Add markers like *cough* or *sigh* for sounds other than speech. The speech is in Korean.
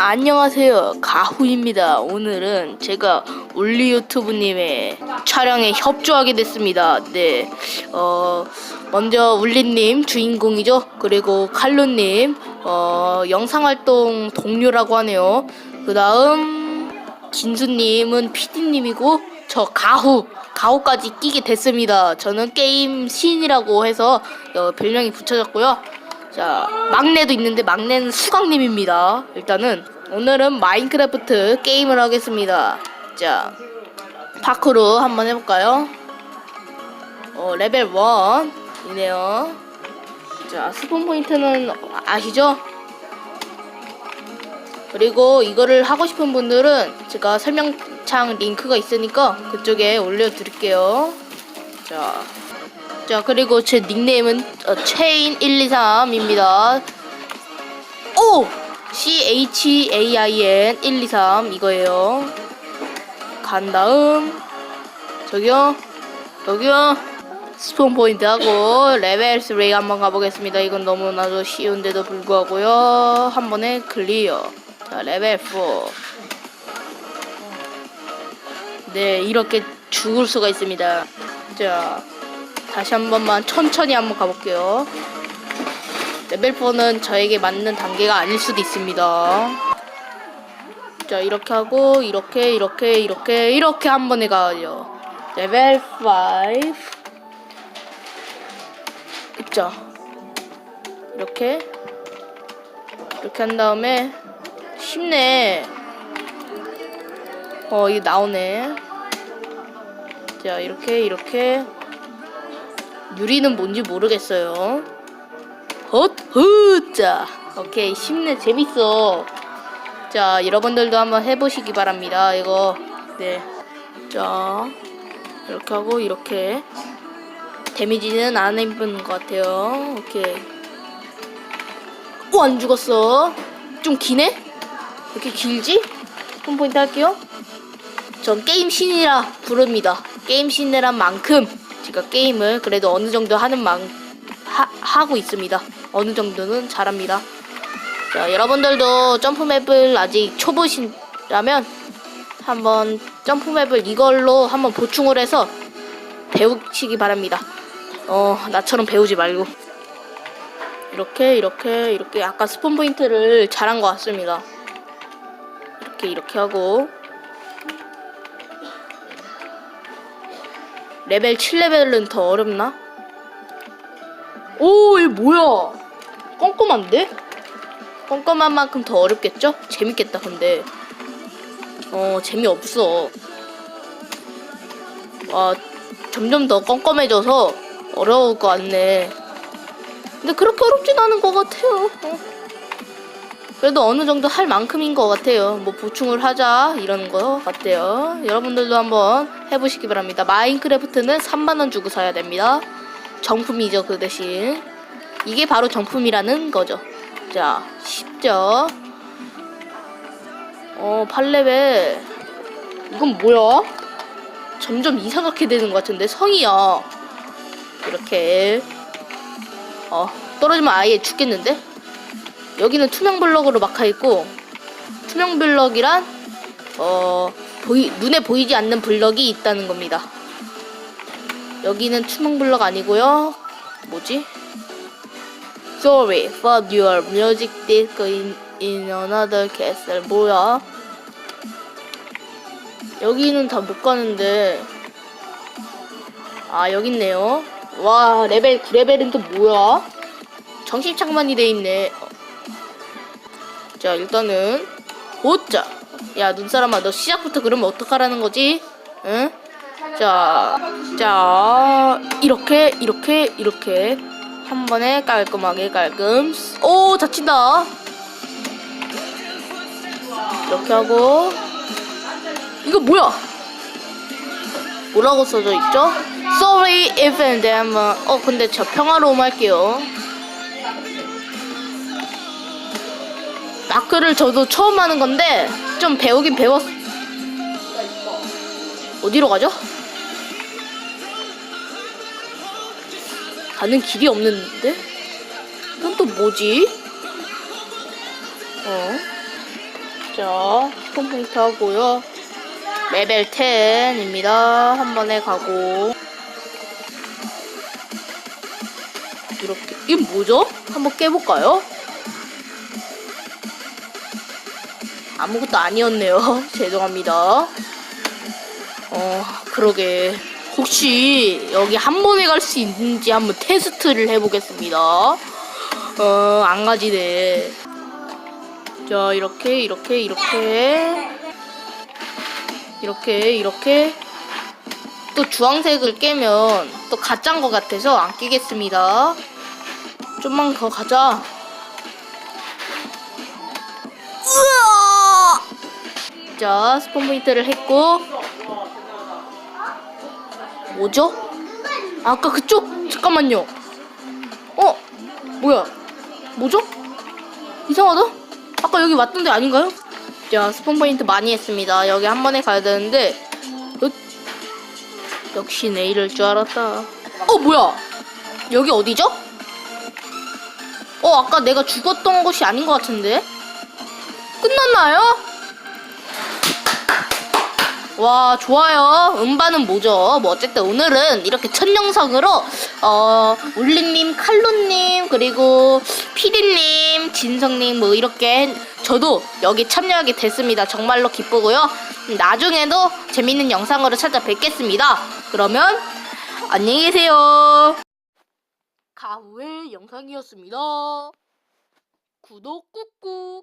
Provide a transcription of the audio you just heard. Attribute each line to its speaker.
Speaker 1: 안녕하세요. 가후입니다. 오늘은 제가 올리 유튜브님의 촬영에 협조하게 됐습니다. 네 어 먼저 울리님 주인공이죠? 그리고 칼루님 어 영상활동 동료라고 하네요. 그 다음 진수님은 PD님이고 저 가후 가후까지 끼게 됐습니다. 저는 게임 신이라고 해서 어, 별명이 붙여졌고요 자, 막내도 있는데 막내는 수강님입니다. 일단은 오늘은 마인크래프트 게임을 하겠습니다. 자, 파크로 한번 해볼까요? 어, 레벨 1이네요. 자, 스폰 포인트는 아시죠? 그리고 이거를 하고 싶은 분들은 제가 설명창 링크가 있으니까 그쪽에 올려드릴게요. 자, 자 그리고 제 닉네임은 어, 체인 123입니다. 오 C H A I N 123 이거예요. 간 다음 저기요 여기요 스폰 포인트 하고 레벨 3 한번 가보겠습니다. 이건 너무나도 쉬운데도 불구하고요 한 번에 클리어. 자 레벨 4. 네 이렇게 죽을 수가 있습니다. 자. 다시 한 번만 천천히 한번 가볼게요. 레벨 4는 저에게 맞는 단계가 아닐 수도 있습니다. 자, 이렇게 하고, 이렇게, 이렇게, 이렇게, 이렇게 한 번에 가요. 레벨 5. 있죠? 이렇게. 이렇게 한 다음에, 쉽네. 어, 이게 나오네. 자, 이렇게, 이렇게. 유리는 뭔지 모르겠어요. 헛, 헛, 자, 오케이, 쉽네, 재밌어. 자, 여러분들도 한번 해보시기 바랍니다. 이거, 네. 자, 이렇게 하고, 이렇게. 데미지는 안 입은 것 같아요. 오케이. 오, 안 죽었어. 좀 기네? 이렇게 길지? 한 포인트 할게요. 전 게임 신이라 부릅니다. 게임 신이란 만큼 제가 게임을 그래도 어느 정도 하는 망 하, 하고 있습니다. 어느 정도는 잘합니다. 자, 여러분들도 점프맵을 아직 초보시라면 한번 점프맵을 이걸로 한번 보충을 해서 배우시기 바랍니다. 어, 나처럼 배우지 말고. 이렇게, 이렇게, 이렇게 아까 스폰 포인트를 잘한 것 같습니다. 이렇게, 이렇게 하고. 레벨 7레벨은 더 어렵나? 오, 이거 뭐야? 꼼꼼한데? 꼼꼼한 만큼 더 어렵겠죠? 재밌겠다, 근데. 어, 재미없어. 와, 점점 더 꼼꼼해져서 어려울 것 같네. 근데 그렇게 어렵진 않은 것 같아요. 어. 그래도 어느 정도 할 만큼인 것 같아요. 뭐 보충을 하자 이런 거 같아요. 여러분들도 한번 해보시기 바랍니다. 마인크래프트는 3만원 주고 사야 됩니다. 정품이죠 그 대신. 이게 바로 정품이라는 거죠. 자 쉽죠. 어 8레벨. 이건 뭐야? 점점 이상하게 되는 것 같은데 성이야. 이렇게. 어 떨어지면 아예 죽겠는데? 여기는 투명 블럭으로 막혀 있고 투명 블럭이란 어 보이 눈에 보이지 않는 블럭이 있다는 겁니다. 여기는 투명 블럭 아니고요. 뭐지? Sorry, but your music disc in, in another castle. 뭐야? 여기는 다 못 가는데. 아, 여기 있네요. 와, 레벨 9레벨은 또 뭐야? 정신착만이 돼 있네. 자 일단은 오자 야 눈사람아 너 시작부터 그러면 어떡하라는 거지? 응? 자, 자 이렇게 이렇게 이렇게 한 번에 깔끔하게 깔끔 오 다친다 이렇게 하고 이거 뭐야? 뭐라고 써져 있죠? Sorry if and then 어 근데 저 평화로움 할게요 마크를 저도 처음 하는 건데 좀 배우긴 배웠. 어디로 가죠? 가는 길이 없는데? 이건 또 뭐지? 어? 자, 스폰 포인트 하고요. 레벨 10입니다. 한 번에 가고. 이렇게. 이게 뭐죠? 한번 깨볼까요? 아무것도 아니었네요. *laughs* 죄송합니다. 어, 그러게. 혹시 여기 한 번에 갈 수 있는지 한번 테스트를 해보겠습니다. 어, 안 가지네. 자, 이렇게, 이렇게, 이렇게. 이렇게, 이렇게. 또 주황색을 깨면 또 가짜인 것 같아서 안 끼겠습니다. 좀만 더 가자. 자, 스폰 포인트를 했고. 뭐죠? 아까 그쪽? 잠깐만요. 어? 뭐야? 뭐죠? 이상하다? 아까 여기 왔던 데 아닌가요? 자, 스폰 포인트 많이 했습니다. 여기 한 번에 가야 되는데. 으, 역시 내일을 줄 알았다. 어, 뭐야? 여기 어디죠? 어, 아까 내가 죽었던 곳이 아닌 것 같은데? 끝났나요? 와 좋아요. 음반은 뭐죠? 뭐 어쨌든 오늘은 이렇게 첫 영상으로 어 울림님 칼로님 그리고 피디님 진성님 뭐 이렇게 저도 여기 참여하게 됐습니다. 정말로 기쁘고요. 나중에도 재밌는 영상으로 찾아뵙겠습니다. 그러면 안녕히 계세요. 가후의 영상이었습니다. 구독 꾹꾹